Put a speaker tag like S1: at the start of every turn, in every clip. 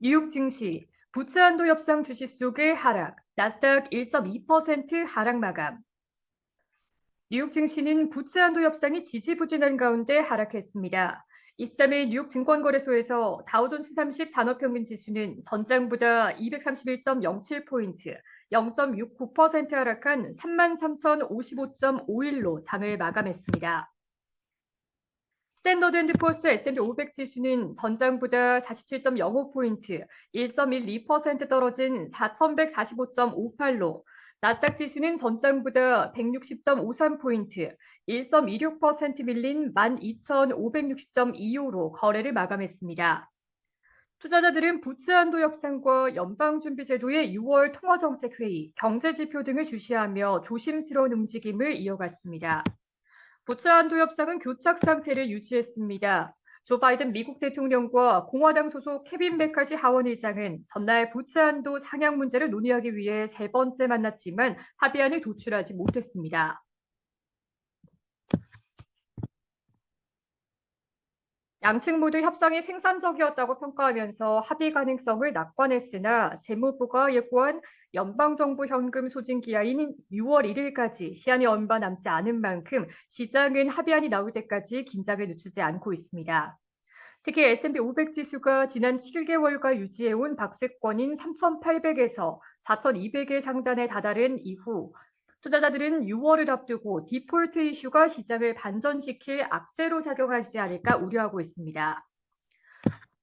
S1: 뉴욕 증시, 부츠한도 협상 주식 속의 하락, 나스닥 1.2% 하락 마감. 뉴욕 증시는 부츠한도 협상이 지지부진한 가운데 하락했습니다. 23일 뉴욕 증권거래소에서 다우존스 30 산업평균 지수는 전장보다 231.07포인트, 0.69% 하락한 33,055.51로 장을 마감했습니다. 스탠더드 앤드 포스 S&P 500 지수는 전장보다 47.05포인트, 1.12% 떨어진 4,145.58로 나스닥 지수는 전장보다 160.53포인트, 1.26% 밀린 12,560.25로 거래를 마감했습니다. 투자자들은 부츠 한도 협상과 연방준비제도의 6월 통화정책회의, 경제지표 등을 주시하며 조심스러운 움직임을 이어갔습니다. 부츠 한도 협상은 교착 상태를 유지했습니다. 조 바이든 미국 대통령과 공화당 소속 케빈 메카시 하원 의장은 전날 부츠한도 상향 문제를 논의하기 위해 세 번째 만났지만 합의안을 도출하지 못했습니다. 양측 모두 협상이 생산적이었다고 평가하면서 합의 가능성을 낙관했으나 재무부가 예고한 연방정부 현금 소진 기한인 6월 1일까지 시한이 얼마 남지 않은 만큼 시장은 합의안이 나올 때까지 긴장을 늦추지 않고 있습니다. 특히 S&P 500 지수가 지난 7개월간 유지해온 박스권인 3,800에서 4,200의 상단에 다다른 이후 투자자들은 6월을 앞두고 디폴트 이슈가 시장을 반전시킬 악재로 작용하지 않을까 우려하고 있습니다.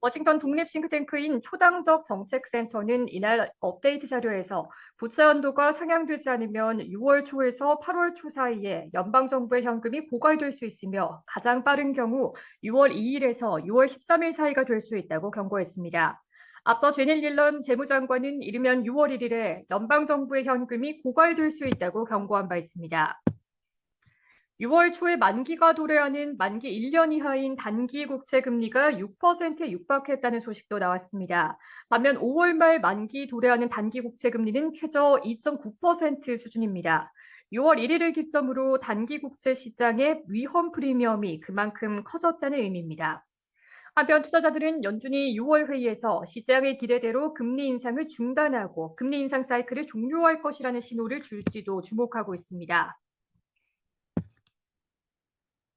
S1: 워싱턴 독립 싱크탱크인 초당적 정책센터는 이날 업데이트 자료에서 부채 한도가 상향되지 않으면 6월 초에서 8월 초 사이에 연방정부의 현금이 고갈될 수 있으며 가장 빠른 경우 6월 2일에서 6월 13일 사이가 될 수 있다고 경고했습니다. 앞서 제닐 옐런 재무장관은 이르면 6월 1일에 연방정부의 현금이 고갈될 수 있다고 경고한 바 있습니다. 6월 초에 만기가 도래하는 만기 1년 이하인 단기 국채 금리가 6%에 육박했다는 소식도 나왔습니다. 반면 5월 말 만기 도래하는 단기 국채 금리는 최저 2.9% 수준입니다. 6월 1일을 기점으로 단기 국채 시장의 위험 프리미엄이 그만큼 커졌다는 의미입니다. 한편 투자자들은 연준이 6월 회의에서 시장의 기대대로 금리 인상을 중단하고 금리 인상 사이클을 종료할 것이라는 신호를 줄지도 주목하고 있습니다.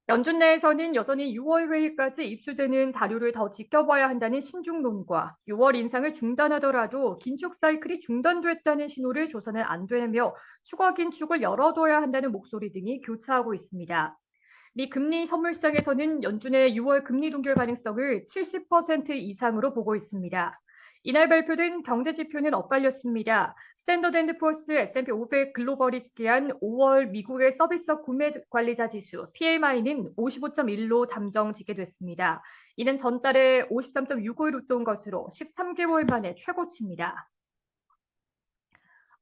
S1: 연준 내에서는 여전히 6월 회의까지 입수되는 자료를 더 지켜봐야 한다는 신중론과 6월 인상을 중단하더라도 긴축 사이클이 중단됐다는 신호를 줘서는 안 되며 추가 긴축을 열어둬야 한다는 목소리 등이 교차하고 있습니다. 미 금리 선물시장에서는 연준의 6월 금리 동결 가능성을 70% 이상으로 보고 있습니다. 이날 발표된 경제 지표는 엇갈렸습니다. 스탠더드 앤드 포스 S&P 500 글로벌이 집계한 5월 미국의 서비스업 구매 관리자 지수 PMI는 55.1로 잠정 집계됐습니다. 이는 전달에 53.65를 웃돈 것으로 13개월 만에 최고치입니다.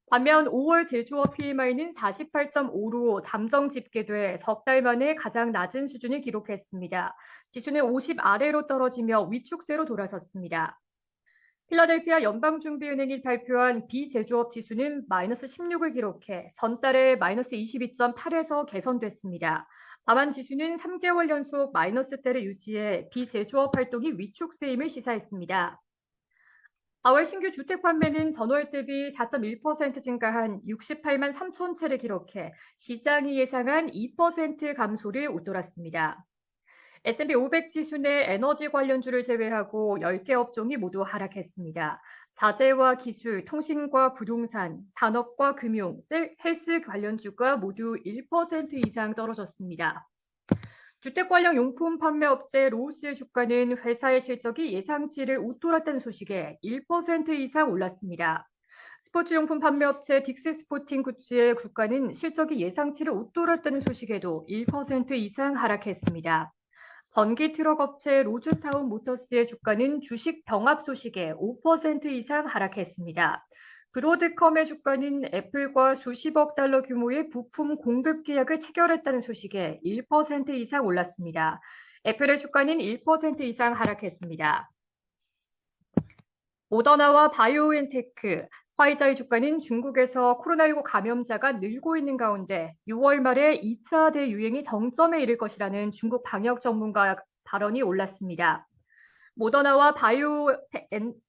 S1: 반면 5월 제조업 PMI는 48.5로 잠정 집계돼 석 달 만에 가장 낮은 수준을 기록했습니다. 지수는 50 아래로 떨어지며 위축세로 돌아섰습니다. 필라델피아 연방준비은행이 발표한 비제조업 지수는 마이너스 16을 기록해 전달에 마이너스 22.8에서 개선됐습니다. 다만 지수는 3개월 연속 마이너스 대를 유지해 비제조업 활동이 위축세임을 시사했습니다. 4월 신규 주택 판매는 전월 대비 4.1% 증가한 68만 3천 채를 기록해 시장이 예상한 2% 감소를 웃돌았습니다. S&P 500 지수 내 에너지 관련주를 제외하고 10개 업종이 모두 하락했습니다. 자재와 기술, 통신과 부동산, 산업과 금융, 헬스 관련주가 모두 1% 이상 떨어졌습니다. 주택 관련 용품 판매 업체 로우스의 주가는 회사의 실적이 예상치를 웃돌았다는 소식에 1% 이상 올랐습니다. 스포츠 용품 판매 업체 딕스 스포팅 굿즈의 주가는 실적이 예상치를 웃돌았다는 소식에도 1% 이상 하락했습니다. 전기 트럭 업체 로즈타운 모터스의 주가는 주식 병합 소식에 5% 이상 하락했습니다. 브로드컴의 주가는 애플과 수십억 달러 규모의 부품 공급 계약을 체결했다는 소식에 1% 이상 올랐습니다. 애플의 주가는 1% 이상 하락했습니다. 모더나와 바이오엔테크, 화이자의 주가는 중국에서 코로나19 감염자가 늘고 있는 가운데 6월 말에 2차 대유행이 정점에 이를 것이라는 중국 방역 전문가 발언이 올랐습니다. 모더나와 바이오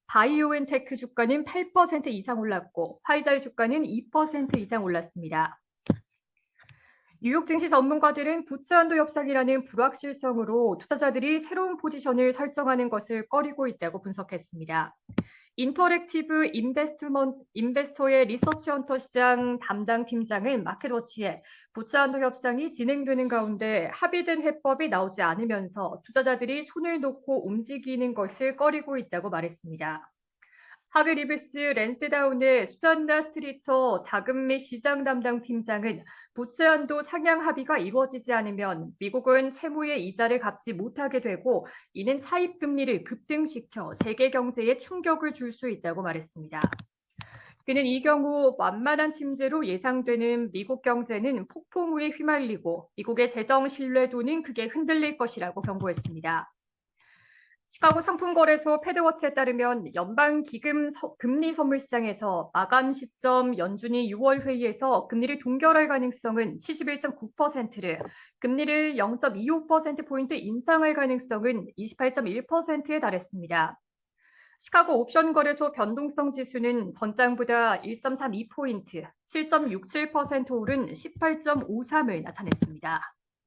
S1: 바이오엔테크 주가는 8% 이상 올랐고 화이자의 주가는 2% 이상 올랐습니다. 뉴욕 증시 전문가들은 부채한도 협상이라는 불확실성으로 투자자들이 새로운 포지션을 설정하는 것을 꺼리고 있다고 분석했습니다. 인터랙티브 인베스트먼, 인베스터의 리서치 헌터 시장 담당 팀장은 마켓워치에 부채한도 협상이 진행되는 가운데 합의된 해법이 나오지 않으면서 투자자들이 손을 놓고 움직이는 것을 꺼리고 있다고 말했습니다. 하그 리브스 랜스다운의 수잔다 스트리터 자금 및 시장 담당 팀장은 부채 한도 상향 합의가 이루어지지 않으면 미국은 채무의 이자를 갚지 못하게 되고 이는 차입 금리를 급등시켜 세계 경제에 충격을 줄 수 있다고 말했습니다. 그는 이 경우 완만한 침체로 예상되는 미국 경제는 폭풍우에 휘말리고 미국의 재정 신뢰도는 크게 흔들릴 것이라고 경고했습니다. 시카고 상품거래소 패드워치에 따르면 연방 기금 금리 선물 시장에서 마감 시점 연준이 6월 회의에서 금리를 동결할 가능성은 71.9%를, 금리를 0.25%포인트 인상할 가능성은 28.1%에 달했습니다. 시카고 옵션 거래소 변동성 지수는 전장보다 1.32포인트, 7.67% 오른 18.53을 나타냈습니다.